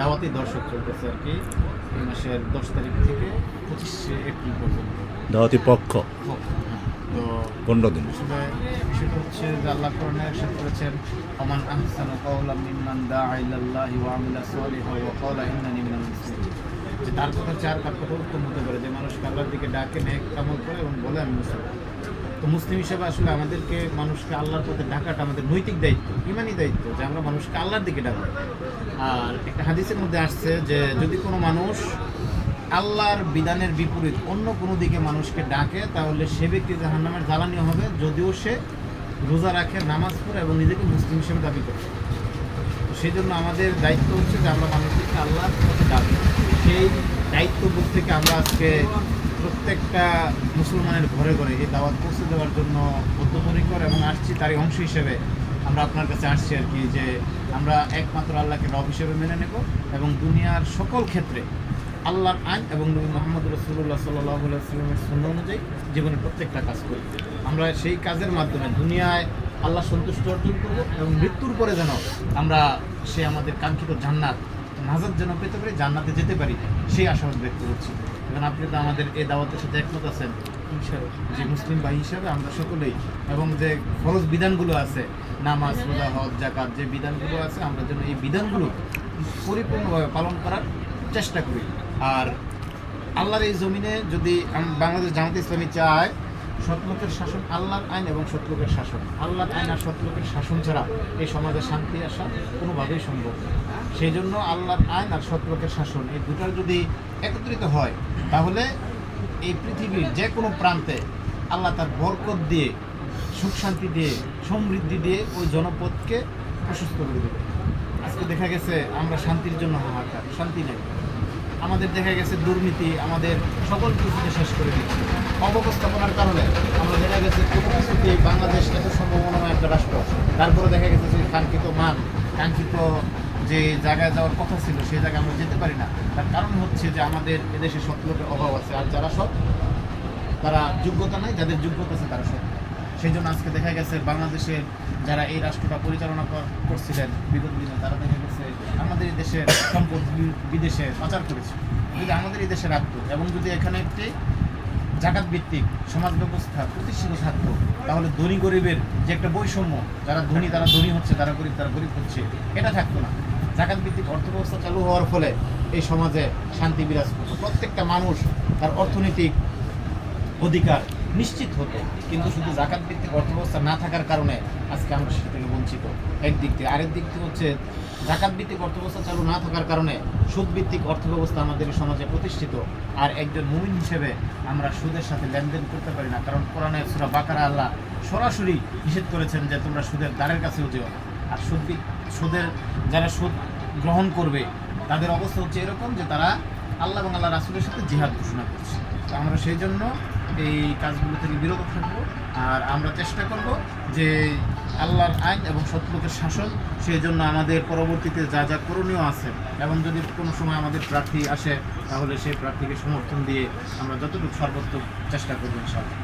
দাওয়াতি দর্শক চলতেছে আর কি এই মাসের দশ তারিখ থেকে পঁচিশে এপ্রিল পর্যন্ত। দাওয়াতি পক্ষ? হ্যাঁ, তো পনেরো দিন। বিষয়টা হচ্ছে যে আল্লাহ কোরআনে ইরশাদ করেছেন আহসানু মিম্মান ওয়া আমিলা সালিহান ওয়া ক্বালা ইন্নানি মিনাল মুসলিমিন। যে তার কথা চার কার কথা উত্তম হতে পারে। যে মানুষকে আল্লাহর দিকে ডাকে নেক আমল করে এবং বলে আমি মুসলমান তো মুসলিম হিসেবে আসলে আমাদেরকে মানুষকে আল্লাহর পথে ডাকাটা আমাদের নৈতিক দায়িত্ব ইমানি দায়িত্ব যে আমরা মানুষকে আল্লাহর দিকে ডাকবো আর একটা হাদিসের মধ্যে আসছে যে যদি কোনো মানুষ আল্লাহর বিধানের বিপরীত অন্য কোনো দিকে মানুষকে ডাকে, তাহলে সে ব্যক্তি জাহান্নামের জ্বালানি হবে যদিও সে রোজা রাখে, নামাজ পড়ে এবং নিজেকে মুসলিম হিসেবে দাবি করে। তো সেই জন্য আমাদের দায়িত্ব হচ্ছে যে আমরা মানুষদেরকে আল্লাহর পথে ডাকি। সেই দায়িত্ববোধ থেকে আমরা আজকে প্রত্যেকটা মুসলমানের ঘরে ঘরে এই দাওয়াত পৌঁছে দেওয়ার জন্য বদ্ধপরিকর এবং আসছি তারই অংশ হিসেবে আমরা আপনার কাছে আসছি আর কি যে আমরা একমাত্র আল্লাহকে রব হিসেবে মেনে নেব এবং দুনিয়ার সকল ক্ষেত্রে আল্লাহর আইন এবং নবী মোহাম্মদ রসুল্লাহ সাল্লাহ সাল্লামের শূন্য অনুযায়ী জীবনে প্রত্যেকটা কাজ করি। আমরা সেই কাজের মাধ্যমে দুনিয়ায় আল্লাহ সন্তুষ্ট অর্জন করব এবং মৃত্যুর পরে যেন আমরা সে আমাদের কাঙ্ক্ষিত জান্নাত নাজাদ যেন পেতে পারি, জান্নাতে যেতে পারি, সেই আশাবাদ ব্যক্ত করছি। এবং আপনি তো আমাদের এই দাওয়াতের সাথে একমত আছেন। যে মুসলিম ভাই হিসাবে আমরা সকলেই এবং যে খরচ বিধানগুলো আছে নামাজ রোজা হজ জাকাত যে বিধানগুলো আছে আমরা যেন এই বিধানগুলো পরিপূর্ণভাবে পালন করার চেষ্টা করি। আর আল্লাহর এই জমিনে যদি বাংলাদেশ জামাতে ইসলামী চায় সৎলোকের শাসন আল্লাহর আইন এবং সৎলোকের শাসন। আল্লাহর আইন আর সৎলোকের শাসন ছাড়া এই সমাজে শান্তি আসা কোনোভাবেই সম্ভব সেই জন্য আল্লাহর আইন আর সৎলোকের শাসন এই দুটার যদি একত্রিত হয়, তাহলে এই পৃথিবীর যে কোনো প্রান্তে আল্লাহ তার বরকত দিয়ে, সুখ শান্তি দিয়ে, সমৃদ্ধি দিয়ে ওই জনপদকে প্রশস্ত করে দেবে। আজকে দেখা গেছে আমরা শান্তির জন্য হাহাকার, শান্তি নেই। আমাদের দেখা গেছে দুর্নীতি আমাদের সকল কিছুকে শেষ করে দিচ্ছে। অবস্থাপনার কারণে গেছে কোনো বাংলাদেশ এত সম্ভাবনাময় একটা রাষ্ট্র, তারপরে দেখা গেছে যে কাঙ্ক্ষিত মান, কাঙ্ক্ষিত যে জায়গায় যাওয়ার কথা ছিল সেই জায়গায় আমরা যেতে পারি না। তার কারণ হচ্ছে যে আমাদের এদেশে লোকের অভাব আছে, আর যারা সৎ, তারা যোগ্যতা নাই, যাদের যোগ্যতা আছে তারা সৎ। সেই জন্য আজকে দেখা গেছে বাংলাদেশের যারা এই রাষ্ট্রটা পরিচালনা কর- করছিলেন বিগত দিনে, তারা দেখা গেছে আমাদের এই দেশের সম্পদ বিদেশে পাচার করেছে। যদি আমাদের এই দেশে রাখতো, এবং যদি এখানে একটি জাকাত ভিত্তিক সমাজ ব্যবস্থা প্রতিষ্ঠিত থাকতো, তাহলে ধনী গরিবের যে একটা বৈষম্য, যারা ধনী, তারা ধনী হচ্ছে, তারা গরিব তারা গরিব হচ্ছে, এটা থাকতো না। জাকাত ভিত্তিক অর্থব্যবস্থা চালু হওয়ার ফলে এই সমাজে শান্তি বিরাজ করতো। প্রত্যেকটা মানুষ তার অর্থনৈতিক অধিকার নিশ্চিত হতো, কিন্তু শুধু জাকাত ভিত্তিক অর্থব্যবস্থা না থাকার কারণে আজকে আমরা সেটা থেকে বঞ্চিত। একদিক থেকে আরেক দিক থেকে হচ্ছে, জাকাত ভিত্তিক অর্থব্যবস্থা চালু না থাকার কারণে সুদ ভিত্তিক অর্থব্যবস্থা আমাদের সমাজে প্রতিষ্ঠিত। আর একজন মুমিন হিসেবে আমরা সুদের সাথে লেনদেন করতে পারি না, কারণ কোরআনের সুরা বাকারা আল্লাহ সরাসরি নিষেধ করেছেন যে তোমরা সুদের দ্বারের কাছেও যেও না। আর সুদ সুদের যারা সুদ গ্রহণ করবে, তাদের অবস্থা হচ্ছে এরকম যে তারা আল্লাহ এবং আল্লাহ রাসুলের সাথে জিহাদ ঘোষণা করছে। তো আমরা সেই জন্য এই কাজগুলো থেকে বিরত থাকব। আর আমরা চেষ্টা করব যে আল্লাহর আইন এবং শত্রুকের শাসন সেই জন্য আমাদের পরবর্তীতে যা যা করণীয় আছে, এবং যদি কোনো সময় আমাদের প্রার্থী আসে, তাহলে সেই প্রার্থীকে সমর্থন দিয়ে আমরা যতটুকু সর্বোত্তম চেষ্টা করব ইনশাআল্লাহ।